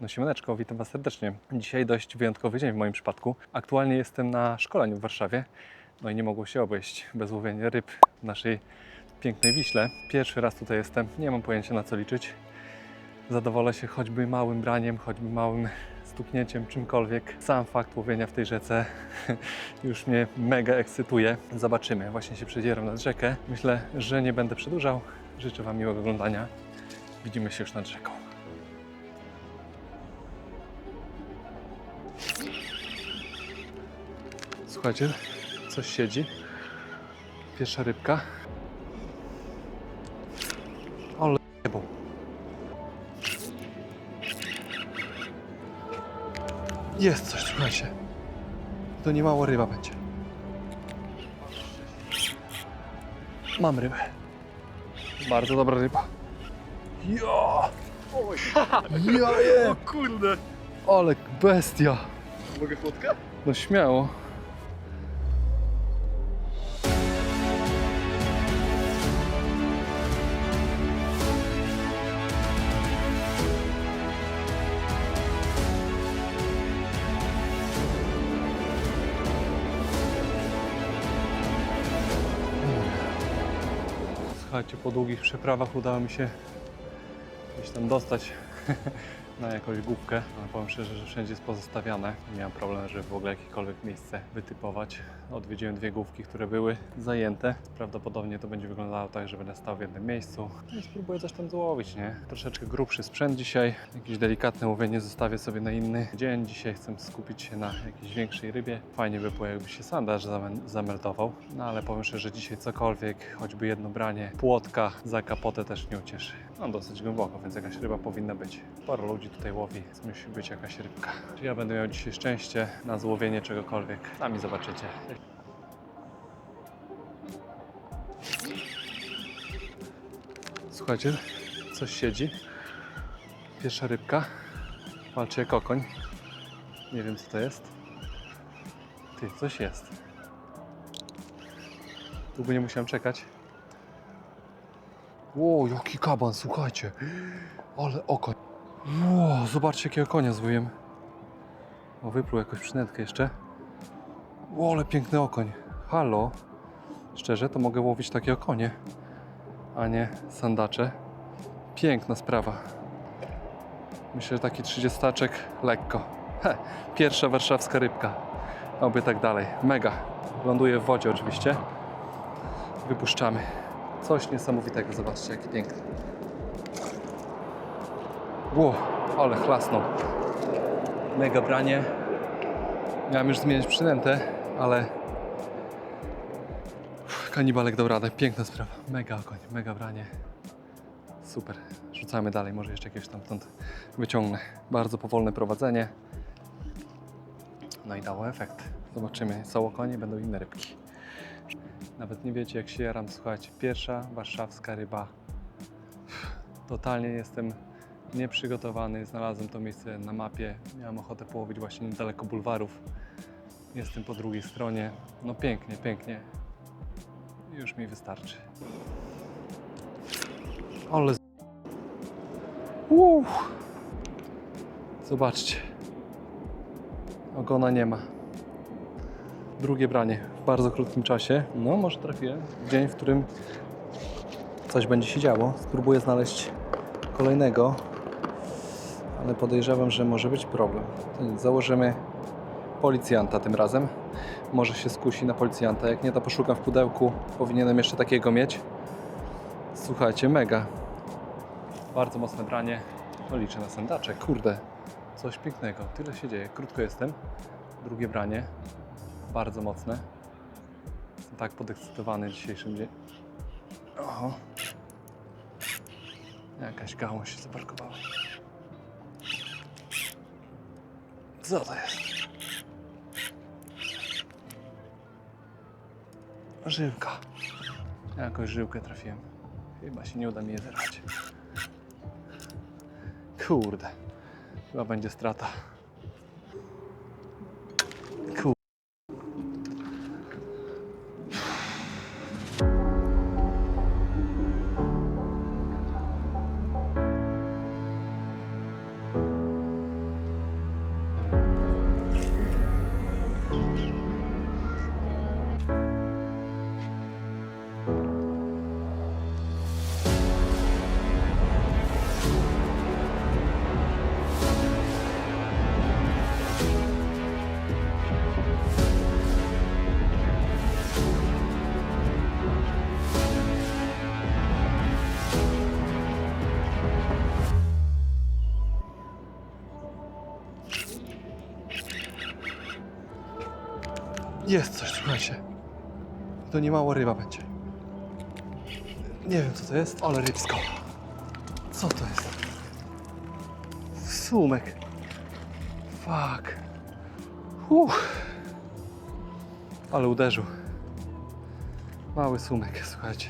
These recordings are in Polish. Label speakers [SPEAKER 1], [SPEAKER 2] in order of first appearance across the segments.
[SPEAKER 1] No siemaneczko, witam Was serdecznie. Dzisiaj dość wyjątkowy dzień w moim przypadku. Aktualnie jestem na szkoleniu w Warszawie. No i nie mogło się obejść bez łowienia ryb w naszej pięknej Wiśle. Pierwszy raz tutaj jestem, nie mam pojęcia na co liczyć. Zadowolę się choćby małym braniem, choćby małym stuknięciem, czymkolwiek. Sam fakt łowienia w tej rzece już mnie mega ekscytuje. Zobaczymy, właśnie się przedzieram nad rzekę. Myślę, że nie będę przedłużał. Życzę Wam miłego oglądania. Widzimy się już nad rzeką. Słuchajcie, coś siedzi. Pierwsza rybka. Ale jebą. Jest coś, słuchajcie. To nie mała ryba będzie. Mam rybę. Bardzo dobra ryba. Ja! Ja je!
[SPEAKER 2] O kurde!
[SPEAKER 1] Ale bestia!
[SPEAKER 2] Mogę fotkę?
[SPEAKER 1] No śmiało. Słuchajcie, po długich przeprawach udało mi się gdzieś tam dostać na jakąś główkę, ale powiem szczerze, że wszędzie jest pozostawiane. Miałem problemu, żeby w ogóle jakiekolwiek miejsce wytypować. Odwiedziłem dwie główki, które były zajęte. Prawdopodobnie to będzie wyglądało tak, że będę stał w jednym miejscu No i spróbuję coś tam złowić, nie? Troszeczkę grubszy sprzęt dzisiaj, jakieś delikatne łowienie zostawię sobie na inny dzień. Dzisiaj chcę skupić się na jakiejś większej rybie. Fajnie by było, jakby się sandaż zame- zameldował, no ale powiem szczerze, że dzisiaj cokolwiek, choćby jedno branie płotka za kapotę też nie ucieszy. Mam dosyć głęboko, więc jakaś ryba powinna być. Sporo ludzi tutaj łowi, więc musi być jakaś rybka. Czy ja będę miał dzisiaj szczęście na złowienie czegokolwiek? Sami zobaczycie. Słuchajcie, coś siedzi. Pierwsza rybka. Walczy jak okoń. Nie wiem co to jest. Ty, coś jest. Długo nie musiałem czekać. Ło, jaki kaban, słuchajcie. Ale okoń. Ło, zobaczcie jakiego konia złowiłem. O, wypluł jakąś przynętkę jeszcze. Ło, ale piękny okoń. Halo. Szczerze, to mogę łowić takie okonie, a nie sandacze. Piękna sprawa. Myślę, że taki trzydziestaczek lekko. He, pierwsza warszawska rybka. Oby tak dalej. Mega. Ląduje w wodzie oczywiście. Wypuszczamy. Coś niesamowitego. Zobaczcie, jaki piękny. Ło, ale chlasnął. Mega branie. Miałem już zmienić przynętę, ale Uff, kanibalek dał radę. Piękna sprawa. Mega okoń, mega branie. Super. Rzucamy dalej. Może jeszcze jakieś tamtąd wyciągnę. Bardzo powolne prowadzenie. No i dało efekt. Zobaczymy. Są okonie, będą inne rybki. Nawet nie wiecie, jak się jaram. Słuchajcie, pierwsza warszawska ryba. Totalnie jestem nieprzygotowany. Znalazłem to miejsce na mapie. Miałem ochotę połowić właśnie niedaleko bulwarów. Jestem po drugiej stronie. No pięknie, pięknie. Już mi wystarczy. Ale. z- Uff. Zobaczcie. Ogona nie ma. Drugie branie w bardzo krótkim czasie. No, może trafiłem. W dzień, w którym coś będzie się działo. Spróbuję znaleźć kolejnego, podejrzewam, że może być problem. Założymy policjanta tym razem. Może się skusi na policjanta. Jak nie, to poszukam w pudełku. Powinienem jeszcze takiego mieć. Słuchajcie, mega. Bardzo mocne branie. No liczę na sandaczek. Kurde, coś pięknego. Tyle się dzieje. Krótko jestem. Drugie branie. Bardzo mocne. Jestem tak podekscytowany dzisiejszym dzień. Oho. Jakaś gałąź się zaparkowała. Co to jest? Żyłka. Jakąś żyłkę trafiłem. Chyba się nie uda mi je zerwać. Kurde. Chyba będzie strata. Jest coś, słuchajcie. To nie mała ryba będzie. Nie wiem co to jest, ale rybsko. Co to jest? Sumek. Fuck. Uff. Ale uderzył. Mały sumek, słuchajcie.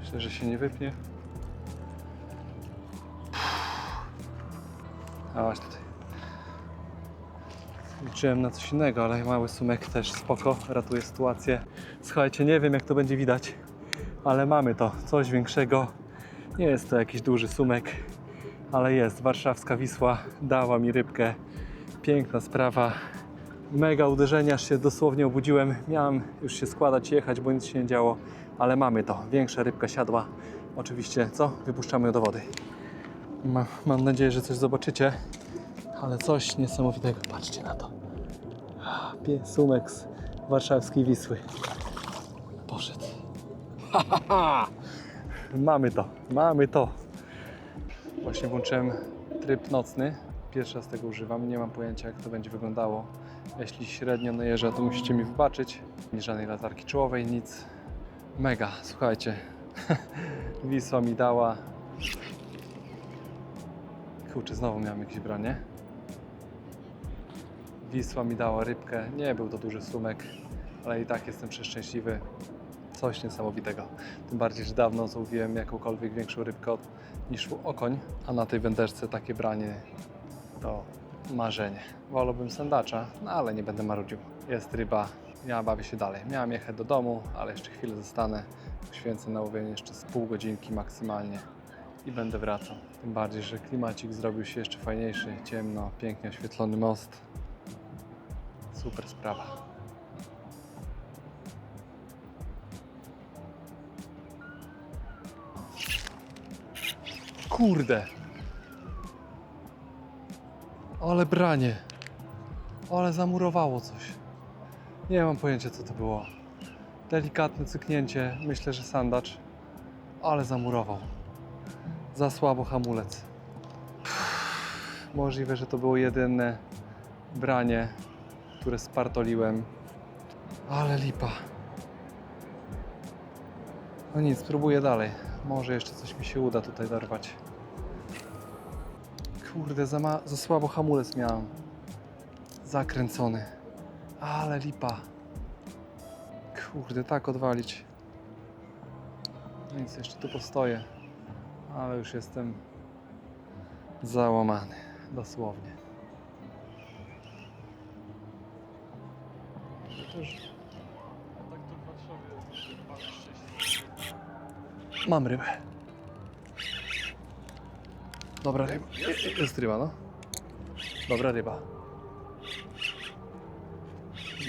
[SPEAKER 1] Myślę, że się nie wypnie. A właśnie tutaj. Liczyłem na coś innego, ale mały sumek też spoko, ratuje sytuację. Słuchajcie, nie wiem jak to będzie widać, ale mamy to, coś większego. Nie jest to jakiś duży sumek, ale jest. Warszawska Wisła dała mi rybkę. Piękna sprawa. Mega uderzenia, aż się dosłownie obudziłem. Miałem już się składać, jechać, bo nic się nie działo, ale mamy to. Większa rybka siadła. Oczywiście, co? Wypuszczamy ją do wody. Ma, mam nadzieję, że coś zobaczycie, ale coś niesamowitego. Patrzcie na to. Pie- Sumek z warszawskiej Wisły. Poszedł. Ha, ha, ha. Mamy to, mamy to. Właśnie włączyłem tryb nocny. Pierwszy raz tego używam. Nie mam pojęcia, jak to będzie wyglądało. Jeśli średnio najeżdża, to musicie mi wybaczyć. Nie żadnej latarki czołowej, nic. Mega, słuchajcie. Wisła mi dała. Kurczę, znowu miałem jakieś branie. Wisła mi dała rybkę. Nie był to duży sumek, ale i tak jestem przeszczęśliwy. Coś niesamowitego. Tym bardziej, że dawno złowiłem jakąkolwiek większą rybkę od- niż okoń, a na tej wędeczce takie branie to marzenie. Wolałbym sandacza, no ale nie będę marudził. Jest ryba, ja bawię się dalej. Miałem jechać do domu, ale jeszcze chwilę zostanę. Poświęcę na łowienie jeszcze z pół godzinki maksymalnie i będę wracał. Tym bardziej, że klimacik zrobił się jeszcze fajniejszy, ciemno, pięknie oświetlony most. Super sprawa. Kurde. Ale branie. Ale zamurowało coś. Nie mam pojęcia co to było. Delikatne cyknięcie. Myślę, że sandacz. Ale zamurował. Za słabo hamulec. Możliwe, że to było jedyne branie, które spartoliłem. Ale lipa. No nic, spróbuję dalej. Może jeszcze coś mi się uda tutaj dorwać. Kurde, za, ma- za słabo hamulec miałem. Zakręcony. Ale lipa. Kurde, tak odwalić. No Nic, jeszcze tu postoję. Ale już jestem załamany. Dosłownie. Też... Mam rybę. Dobra ryba. Je- Jest ryba, no. Dobra ryba.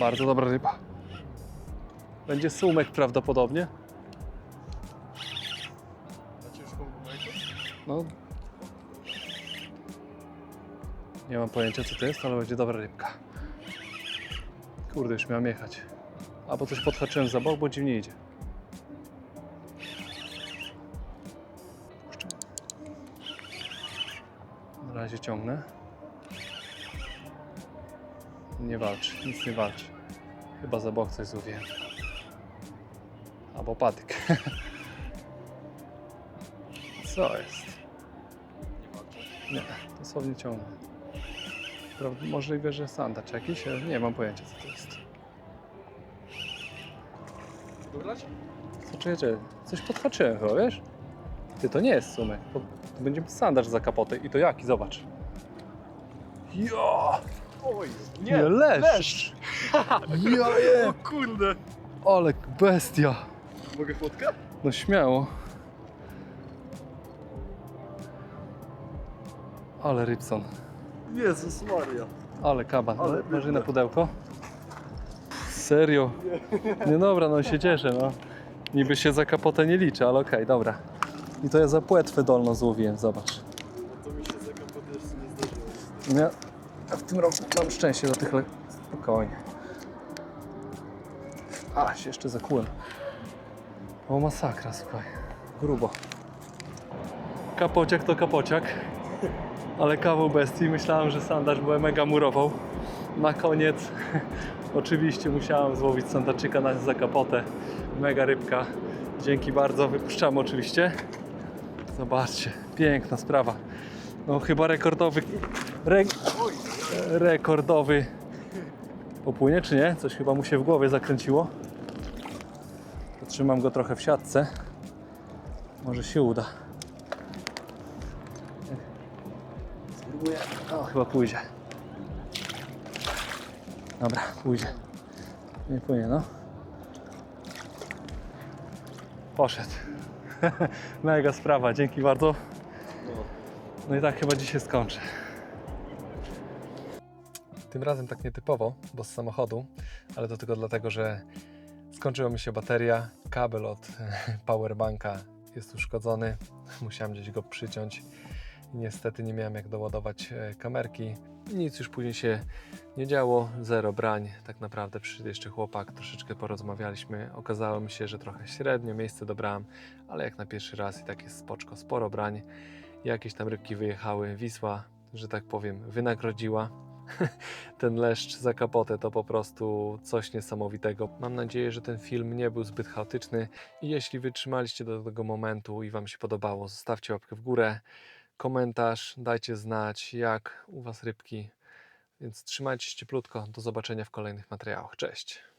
[SPEAKER 1] Bardzo dobra ryba. Będzie sumek prawdopodobnie. No. Nie mam pojęcia co to jest, ale będzie dobra rybka. Kurde, już miałem jechać. Albo coś podhaczyłem za bok, bo dziwnie idzie. Na razie ciągnę. Nie walczy, nic nie walczy. Chyba za bok coś złowiłem. Albo patyk. Co jest? Nie, dosłownie ciągnę. Możliwe, że sandacz jakiś, ale nie mam pojęcia co to jest. Co czujecie? Coś podhaczyłem chyba, wiesz? Ty, to nie jest sumek. To, to będzie sandacz za kapotę. I to jaki? Zobacz. Jo!
[SPEAKER 2] Oj,
[SPEAKER 1] Nie, leszcz! Ja je!
[SPEAKER 2] O kurde!
[SPEAKER 1] Ale bestia!
[SPEAKER 2] Mogę fotkę?
[SPEAKER 1] No śmiało. Ale Rybson.
[SPEAKER 2] Jezus Maria.
[SPEAKER 1] Ale kaban.
[SPEAKER 2] Ale
[SPEAKER 1] Masz na pudełko? Serio? Nie dobra, no się cieszę, no. Niby się za kapotę nie liczy, ale okej, dobra. I to ja za płetwę dolną złowiłem, zobacz.
[SPEAKER 2] To mi się za kapotę jeszcze nie zdarzyło.
[SPEAKER 1] No Ja, ja w tym roku mam szczęście do tych le... Spokojnie. A, się jeszcze zakułem. O, masakra, słuchaj. Grubo. Kapociak to kapociak. Ale kawał bestii. Myślałem, że sandacz był mega murował. Na koniec Oczywiście musiałem złowić sandaczyka na zakapotę. Mega rybka. Dzięki bardzo. Wypuszczamy oczywiście. Zobaczcie, piękna sprawa. No chyba rekordowy. Re, rekordowy. Popłynie czy nie? Coś chyba mu się w głowie zakręciło. Trzymam go trochę w siatce. Może się uda. Spróbuję. O, chyba pójdzie. Dobra, pójdzie. Nie płynie, no. Poszedł. Mega sprawa, dzięki bardzo. No i tak chyba dzisiaj skończę. Tym razem tak nietypowo, bo z samochodu, ale to tylko dlatego, że skończyła mi się bateria, kabel od powerbanka jest uszkodzony, musiałem gdzieś go przyciąć. Niestety nie miałem jak doładować e, kamerki. Nic już później się nie działo, zero brań. Tak naprawdę przyszedł jeszcze chłopak, troszeczkę porozmawialiśmy. Okazało mi się, że trochę średnio miejsce dobrałem, ale jak na pierwszy raz i tak jest spoczko, sporo brań. Jakieś tam rybki wyjechały. Wisła, że tak powiem, wynagrodziła. Ten leszcz za kapotę to po prostu coś niesamowitego. Mam nadzieję, że ten film nie był zbyt chaotyczny i jeśli wytrzymaliście do tego momentu i Wam się podobało, zostawcie łapkę w górę, komentarz, dajcie znać jak u Was rybki. Więc trzymajcie się cieplutko. Do zobaczenia w kolejnych materiałach. Cześć!